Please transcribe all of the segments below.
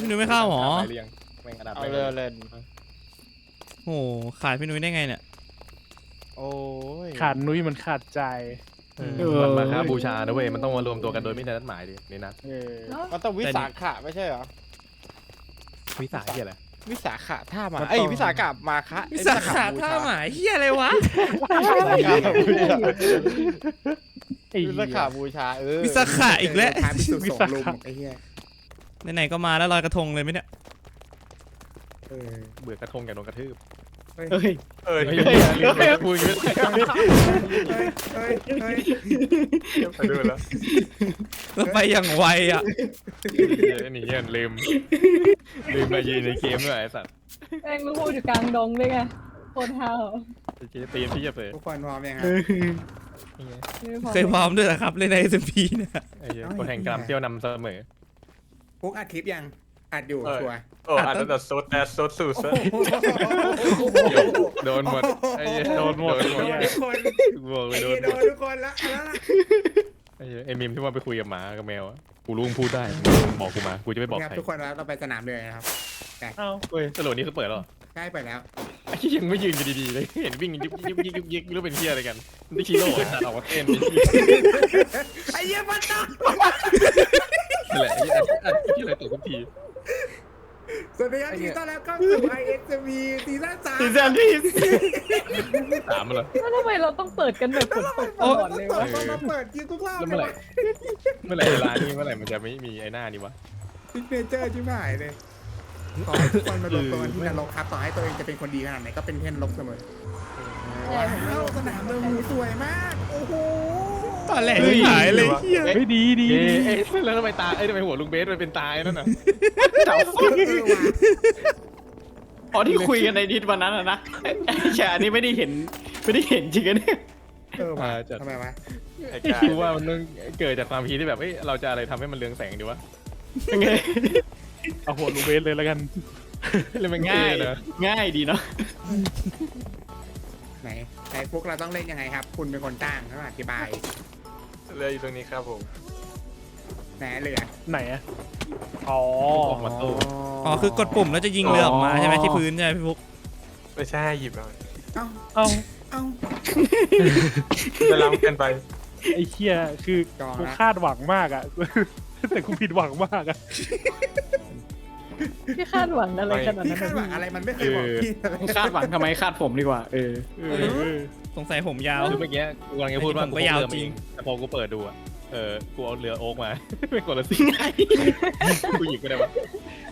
พี่นุ้ยไม่เข้าหรอไปเรียงแม่งกระดาษเอาไปเลยเอาเลยโอ้โหขาดพี่นุ้ยได้ไงเนี่ย โอ้ยขาดนุ้ยมันขาดใจเออ มันมาค้าบูชานะเว้ยมันต้องมารวมตัวกันโดยไม่ได้นัดหมายดินี่นะเออมันต้องวิสาขะไม่ใช่เหรอ วิสาเหียอะไรวิสาขะท่ามาเอ้ยวิสาขะมาคะวิสาขาท่าหมาเฮียอะไรวะวิสาขะบูชาไอ้วิเหี้สายขาบูชาเออวิสาขาอีกแล้วท้ายพิสูจน์วิสองสาขะลุมไอ้เหี้ย ไหนๆก็มาแล้วลอยกระทงเลยไหมเนี่ยเออเบื่อกระทงกับโดนกระทืบเฮ้ยเออเฮ้ยเฮ้ยพูดอย่างนี้เฮ้ยเฮ้ยไปดูแล้วแล้วไปอย่างไวอะนี่เนี่ยลืมลืมมายืนในเกมด้วยไอ้สัตว์แม่งลูกพูดอยู่กลางดงเลยไงโคตรฮาวเจ๊ตีนพี่จะเปิดทุกคนพร้อมยังครับเคยพร้อมด้วยเหรอครับเล่นใน SMP เนี่ยไอ้เหี้ยคนแห่งกรรมเที่ยวนำเสมอ ปุ๊กอัดคลิปยังอัดอยู่เออ ชัวร์โอ้อันนั้นแต่ซุดแต่ซุดสุดโดนหมดไอ้เหี้ยโดนหมดโดนทุกคนบอกเลไอ้ยโดเหี้นยหโดมดนทุกคนละแล้วล่ะไอ้เหี้ยไอ้มิมที่ว่าไปคุยกับหมากับแมวอะกูรู้มึงพูดได้มึงบอกกูมากูจะไม่บอกครับใครทุกคนแล้วเราไปสนามเลยนะครับเอ้าเฮ้ยสรุปนี้คือเปิดแล้วเหรอใกล้ไปแล้ว ไอ้ที่ยังไม่ยืนกันดีๆเลยเห็นวิ่งยุกยิกยุกยิกยุกยิกไม่รู้เป็นเที่ยอะไรกันนี่ชิโร่ไอ้สัตว์ออกมาเต้นนี่ไอ้เหี้ยมันต้ องแหละไอ้อันอันที่อะไรตัวทุกทีสวัสดีครับทีต้อนรับเข้าสู่ IXV ซีซั่นสามซีซั่นที่สามเหรอแล้วทำไมเราต้องเปิดกันแบบฝนตกตลอดเลยวะเรามาเปิดคลิปทุกรอบแล้วเมื่อไหร่เมื่อไหร่เวลานี่เมื่อไหร่มันจะไม่มีไอ้หน้านี่วะซิกเนเจอร์ชิบหายเลยขอให้ทุกคนมารวมตัวกันที่นรกครับต่อให้ตัวเองจะเป็นคนดีขนาดไหนก็เป็นเพื่อนนรกเสมอว้าวสนามเดิมหูสวยมาก โอ้โห ตอนแรกที่หายเลยเฮียเฮ้ยดีดีเอ๊ะดีเอ๊ะแล้วทำไมตาเอ้ยทำไมหัวลุงเบสมันเป็นตายนั่นน่ะเจ้าเออว่ะอ๋อที่คุยกันในนิดวันนั้นอะนะไอ้ไอ้แชร์นี่ไม่ได้เห็นไม่ได้เห็นจริงกันเนี่ย เออว่ะอ่าจัด ทำไมวะไอ้กายกูว่ามันต้องเกิดจากความคิดที่แบบเอ้ยเราจะอะไรทำให้มันเรืองแสงดีวะยังไงเอาหัวลูเบสเลยแล้วกันเลยมันง่าง่ายยนะง่ายดีเนาะ ไหนไหนพวกเราต้องเล่นยังไงครับ คุณเป็นคนจ้างเขาอธิบายเลยอยู่ตรงนี้ครับผมไหนเหลือไหนอะอ๋อ ออกมาตู้อ๋อคือกดปุ่มแล้วจะยิงเรือออกมาใช่ไหมที่พื้นใช่ไหมพี่ฟุกไม่ใช่หยิบเอาเอ้าเอ้าเอ้า จะล้ำเกินไปไอ้เหี้ยคือจองละ กูคาดหวังมากอะ แต่กูผิดหวังมากอะ พี่คาดหวังอะไรขนาดพี่นั้นคาดหวังนะอะไรมันไม่เคยบอกพี่เลยคาดหวังทำไมคาดผมดีกว่า เออเออสงสัยผมยาว คือเมื่อกี้กูกำลังจะพูดว่าผมก็ยาวจริง แต่พอกูเปิดดูอะเออ กูเอาเรือโอ๊กมา เป็นคนละสีกูหยิบก็ได้ปะ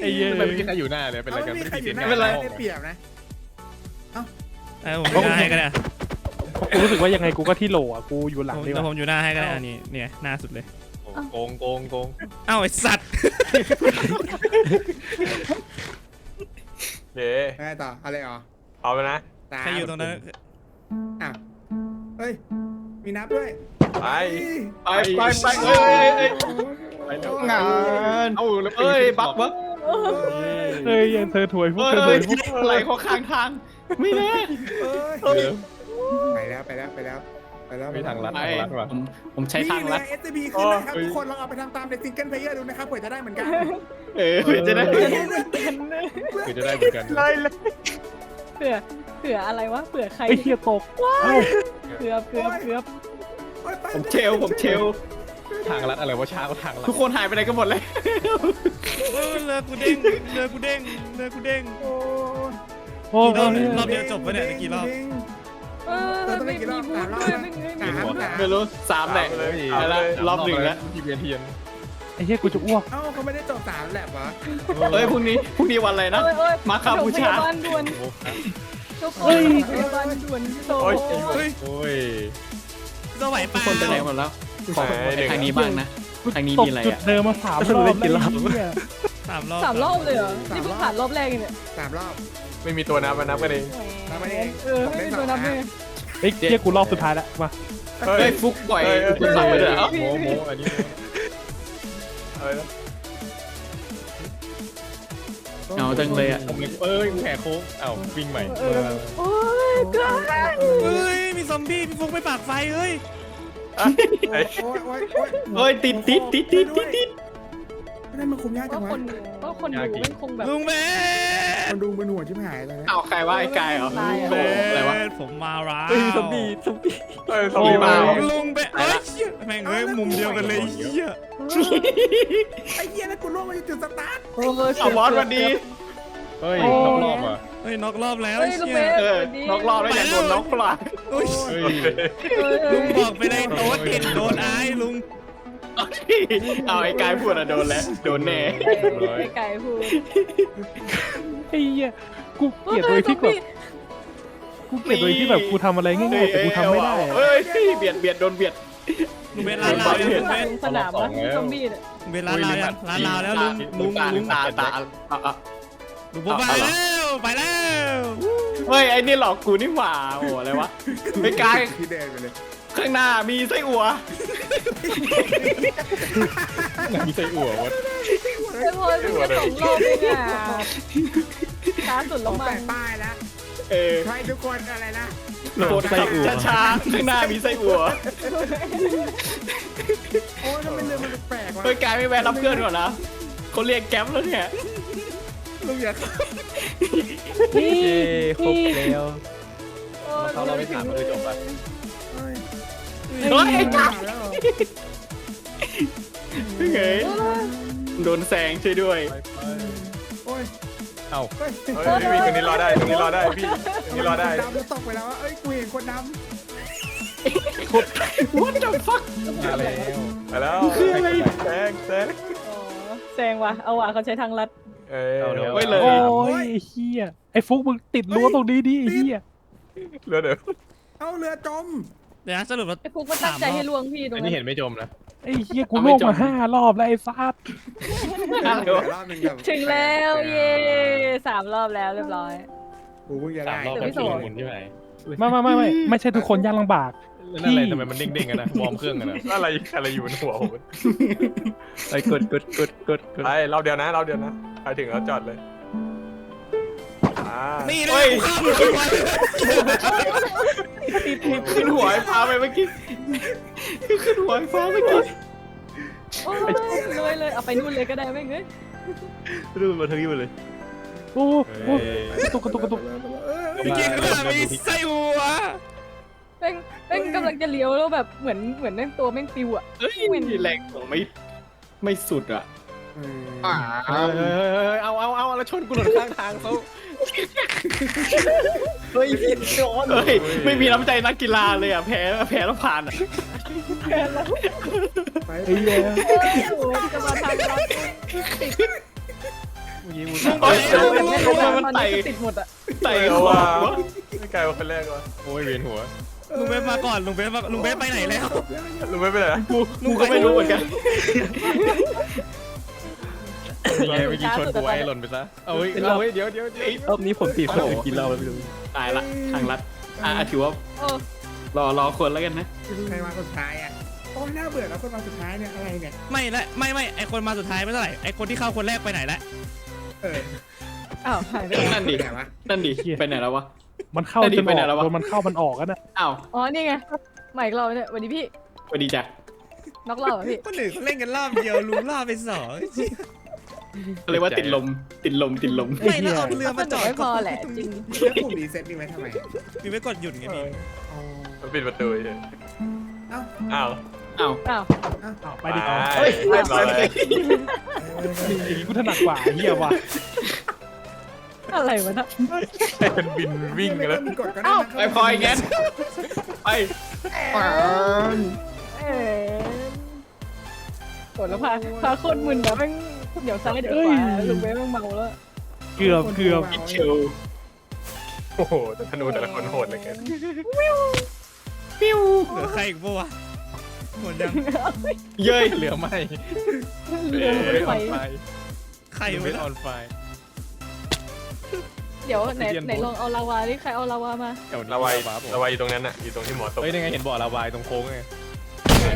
ไอ้เหี้ย ทำไมไม่มีใครอยู่หน้าเลยเป็นอะไรเอากันไม่มีใครอยู่หน้าไม่เป็นไรได้เปรียบนะเออผมอยู่หน้าให้ก็ได้อะกูรู้สึกว่ายังไงกูก็ที่โหลอะกูอยู่หลังผมดีกเดี๋ยวผว่ามอยู่หน้าให้ก็ได้อันนี้เนี่ยหน้าสุดเลย โกงโกงโกง เอ้าไอสัตว์ เย้ไงต่ออะไรอ๋อเอาไปนะตาใครอยู่ตรงนั้นอ้าวเฮ้ย มีนับด้วยไปไปไปไปเอ้ยเอ้ยไปแล้วงานเอาแล้วเอ้ยบักบักเฮ้ยยังเธอถวยพวกเอ้เธอถวยยพวกไหลเข้าข้างทางไม่แน่เอ้ยเดี๋ยวไปแล้วไปแล้วไปแล้ว ไปแล้วมีทางลัดไปทางลัดว่ะ ผมผมใช้ทางลัดมีเรือ SCB ขึ้นนะครับโอ้ย ทุกคนลองเอาไปทำตามในซิงเกิลเพลเยอร์ดูนะครับเผื่อจะได้เหมือนกันเออจะได้คือจะได้เหมือนกันเลยเลยเผื่อเผื่ออะไรวะเผื่อใครไอ้เหี้ยตกเอ้าเกือบเกือบเกือบโอ้ยไปผมเชลผมเชลทางลัดอะไรวะช้าก็ทางลัดทุกคนหายไปไหนกันหมดเลยเออเรือกูเด้งเรือกูเด้งเรือกูเด้ง โอ้ยโอ้รอบยรอบเดียวจบปะเนี่ยกี่รอบ เออไม่มีบูธด้วยไม่มีสามสามไม่รู้สามแหละไปละรอบหนึ่งแล้วทีเวียนเทียนไอ้เหี้ยกูจะอ้วกเอ้าเขาไม่ได้จบสามแลบเหรอเฮ้ยพรุ่งนี้พรุ่งนี้วันอะไรนะโอ้ยโอ้ยมาคาบูชาโรงพยาบาลด่วนโอ้ทุกคนโรงพยาบาลด่วนโตโอ้ยเฮ้ยโอ้ยจะไหวทุเปกล่าคนไปไหนหมดแล้วขอไปไปทางนี้บ้างนะทางนี้ตกมีอะไรจุดอะเดิมมาสามรอบแล้วไอ้เหี้ยสามรอบสามรอบเลยเหรอนี่เพิ่งผ่านรอบแรกเองเนี่ยสามรอบ ไม่มีตัวนับมานับกันเองนับไม่ได้เออไม่มีตัวนับเลยเฮ้ยเหี้ยกูรอบสุดท้ายแล้วมาเฮ้ยฟุกปล่อยคุณสั่งไปเลยเหรอโมโมอันนี้อะไรนะเอาจังเลยอะเอ้ยแผลโค้งเอ้าวิ่งใหม่เออโอ้ยเกือบเฮ้ยมีซอมบี้พี่ฟุกไปปากไฟเฮ้ยโอ้ยโอ้ยโอ้ยเฮ้ยติดติดติดติดติดติด นั่นมันคุมยากจัก็งวะคนก็คนดูมันคงแบบ ลุงเบสคนดูมันหัวชิบหายเลยนะเอาใครว่าไอ้กายเหรอตายเหรอเบอะไรวะ สผมมาร้าเฮ้ยซอมบี้ซอมบี้เอ้ยสมีมาลุงเบสเอ้ยเหี้ยแม่งเอ้ยมุมเดียวกันเลยเหี้ยไอ้เหี้ยแล้วกูล่วงมาจุดสตาร์ทโอ้โหเอาบอสวันดี เฮ้ยโอ้รอบรอบอะเฮ้ยน็อกรอบแล้วเฮ้ยไอ้ลูกเหี้เบยส เออน็อกรอบแล้วอย่าโดนน็อกปลา โอ้ยเฮ้ย ลุงบอกไปเลยโต๊ดเห็นโดนอายลุง เอาไอ้กายพูดอะโดนแล้วโดนแน่ไอ้ไก่พูดไอ้เหี้ยกูเกลียดโดยที่แบบกูเกลียดโดยที่แบบกูทำอะไรง่ายๆแต่กูทำไม่ได้อะเฮ้ยเบียดเบียดโดนเบียดลุงเบสร้านลาวยังลุงเบสสนามนะซอมบี้เนี่ยลุงเบสร้านลาวยังร้านลาวแล้วลุงลุงลุงตาตาอะอะลุงผมไปแล้วไปแล้วเฮ้ยไอ้นี่หลอกกูนี่หว่าโอ้อะไรวะไอ้กายที่เดินไปเลย ข้างหน้ามีไส้อั่วมีไส้อั่ววะไอ้พลอยเพิ่งจะสองรอบเองอะช้าสุดผแล้วมมั้แปะงป้ายแล้วเออใครทุกคนอะไรนะโดนขับช้าๆข้างหน้ามีไส้อั่วโอ้ยทำไมเรือมันแปลกวะเฮ้ยกายไม่แวะรับเพื่อนก่อนนะเขาเรียกแก๊ปแล้วเนี่ยลุงอย่านี่เย้ครบแล้วโอ้ยเขาเราไม่ถามเลยจบละเฮ้ย เฮ้ยไอ้กายแล้วเหรอเฮ้ยโดนแซงช่วยด้วย โอ้ยเอ้า เฮ้ยเฮ้ยพี่ตรงนี้รอได้ตรงนี้รอได้พี่ตรงนี้รอได้ดำจะตกไปแล้วว่าเอ้ยกูเห็นคนด What the fuck มาแล้วไปแล้วแซงแซงอ๋อแซงว่ะ เอาว่ะเขาใช้ทางลัด เอ้ยไว้เลย โอ้ยไอ้เหี้ยไอ้ฟุกมึงติดรั้วตรงนี้ดิไอ้เหี้ยเรือเดี๋ยวำเอาเรือจม เดี๋ยวนะสรุปว่า ไอ้ฟุกมันตั้งใจให้ลวงพี่ตรงอันนั้นี้นเห็นไม่จมนะ ไอ้เหี้ยกูโลกมาห้ารอบแล้วไอ้ฟาดเดี๋ยวรอบหนึงแบบถึงแล้วเย่สามรอบแล้วเรียบร้อย กูเพิ่งจะสาได้มรอบแต่แบไม่บโสชุดลมุนใช่ไหมไม่ไม่ไม่ไม่ไม่ใช่ทุกคนยากลำบากนั่นอะไรทำไมมันเด้งๆกันนะวอร์มเครื่องกันนะอะไรอะไรอยู่บนหัวผมไอ้กดกดกดกดกดไปเราเดียวนะเราเดียวนะไปถึงแล้วจอดเลยอ่า นี่เลเฮ้ยยติดขึ้นหัวไอ้ฟ้าไปเมื่อกี้ขึ้นหัวไอ้ฟ้าเมื่อกี้โอ้ยเลยเลยเอาไปนู่นเลยก็ได้ไม่เงี้ยรูดมาทั้งยี่เลยโอ้โหกระตุกกระตุกกระตุกพี่เก่งก็มีไส้หัวแม่งแม่งกำลังจะเลี้ยวแล้วแบบเหมือนเหมือนแม่งตัวแม่งปิวอะเฮ้ยแรงของไม่ไม่สุดอะอืมเฮ้ยเอาเอาเอาแล้วชนกูหล่นข้างทางเขา เฮ้ยพี่โดนเฮ้ยไม่มีน้ำใจนักกีฬาเลยอะแพ้แพ้แล้วผ่านอะไปไอ้เหี้ยโอ้โหจะมาทางลัดเมื่อกี้มึงโอ้ยเออไม่รู้ว่ามันตอนไต่นี้ก็ติดหมดอะไต่เอหัอวว่าไม่ไกลกว่าคนแรกว่ะโอ้ยเวียนหัวลุงเบสมาก่อนลุงเบสมาลุงเบสไปไหนแล้วรู้ไม่เป็นไรกูกูก็ไม่รู้เหมือนกัน นี่ไงเมื่อกี้ชนกูไว้หล่นไปซะเอาเฮ้ยเอาเฮ้ยเดี๋ยวเดี๋ยวเดี๋ยวรอบนี้ผมติดคนอื่นกินเหล้าแล้วไม่รู้ตายละทางลัดอะถือว่าโอ้รอรอคนแล้วกันนะใครมาคนสุดท้ายอะโอ้ยน่าเบื่อแล้วคนมาสุดท้ายเนี่ยอะไรเนี่ยไม่ละไม่ไม่ไอคนมาสุดท้ายไม่เท่าไหร่ไอคนที่เข้าคนแรกไปไหนละเอออ้าวหายไปนั่นดิไหนวะนั่นดิไปไหนแล้ววะมันเข้าแต่ดิจนไปอไหนอกแล้ววะโดนมันเข้ามันออกกันอะอ้าวอ๋อนี่ไงใหม่อีกรอบเนี่ยวันนี้พี่สวัสดีจ้ะน็อกรอบอะพี่คนอื่นเขาเล่นกันรอบเดียวลุงรอบไปสอง เรียกว่าติดลมติดลมติดลมไม่แล้วเอาเรือมาจอดไม่พอแหละ จริงแล้วปุ่มรีเซ็ตนี่ไว้ทำไมมีไว้กดหยุดไงพี่อ๋อมันปิดประตูเฉยเอ้าอ้าวอ้าวอ้าวอ้าวไปดิเฮ้ยเรียบร้อยอย่างงี้กูถนัดกว่าไอ้เหี้ยว่ะอะไรวะนะให้มันบินวิ่งกันแล้วไม่ต้องกดก็ได้นะไปพลอยงั้นไปเอ๊ะกดแล้วพาพาโคนมึนแบบแม่ง เดี๋ยวซ้ายเดี๋ยวขวาลุงเบ้แม่งเมาแล้ว เกือบเกือบเชียวโอ้โหแต่ธนูแต่ละคนโหดเหลยกันปิ้วเหลือใครอีกปะวะหมดยังเย้ยเหลือไม่เรือมันไม่ไปออนไฟใครไม่วะออนไฟเดี๋ยวไหนไหนลองเอาลาวาดิใครเอาลาวามาเดี๋ยวระวัยฟ้าผมระวัยอยู่ตรงนั้นน่ะอยู่ตรงที่หมอตกเฮ้ยยังไงเห็นบ่อระบายตรงโค้งไง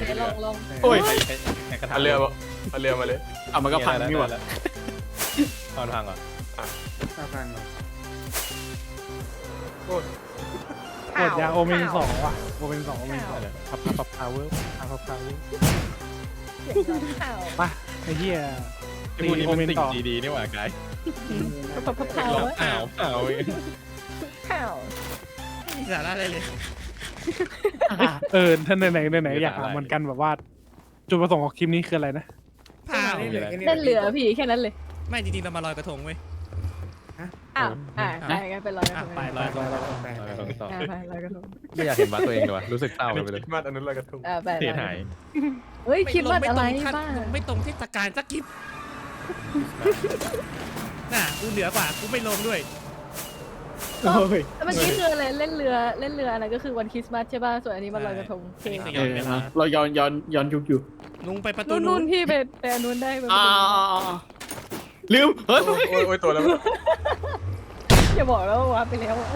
ไหนลองลองโอ้ยใครใครใครกระทำเอาเรือ เอาเรือมาเลยเอามันก็พังนี่หว่าแล้วตอนพังเหรอฟังฟังหน่อยกดยาโอเมนสองว่ะโอเมนสองโอเมนสองพับพับพับพาวเวอร์พับพับพาวเวอร์เสียงดังข่าวไปไอ้เหี้ยไอ้พวกนี้มันสิ่งดีๆนี่หว่าไกด์พับพับเท้าเราอะอ้าวอ้าวเองข้าวไม่มีสาระอะไรเลยเออท่านไหนไหนไหนๆอยากถามเหมือนกันแบบว่าจุดประสงค์ของคลิปนี้คืออะไรนะพา นี่เลยเลยเล่นเรือพี่แค่นั้นเลยไม่จริงๆเรามาลอยกระทงเว้ย อ้าวอ่าได้งั้นไปลอยกระอะทงไปลอยกระทงไปเอาไปไปตรงต่ออ่าไปลอยกระทงไม่อยากเห็นบ้านตัวเองเลยว่ะรู้สึกเศร้าอันไปนี้เลยคิดมาอันนั้นลอยกระทงอ่าไปเสียหายเฮ้ยคิดว่าอะไรไม่ตรงขั้นบ้าไม่ตรงเทศกาลสักกิฟน่ะกูเหนือกว่ากูไม่ลงด้วย โอ้ย แล้วเมื่อกี้คืออะไรเล่นเรือเล่นเรืออะไรก็คือวันคริสต์มาสใช่ป่ะส่วนอันนี้มันลอยกระทงโอเคอันนี้เออเราย้อนย้อนย้อนยุคอยู่ลุงไปประตูนู่นนู้นู่นนพี่ไปไปอันนู้นได้ไปอ่าลืมเฮ้ย โอ้ยโอ้ยตัวแล้ว อย่าบอกแล้วว่าไปแล้วอะ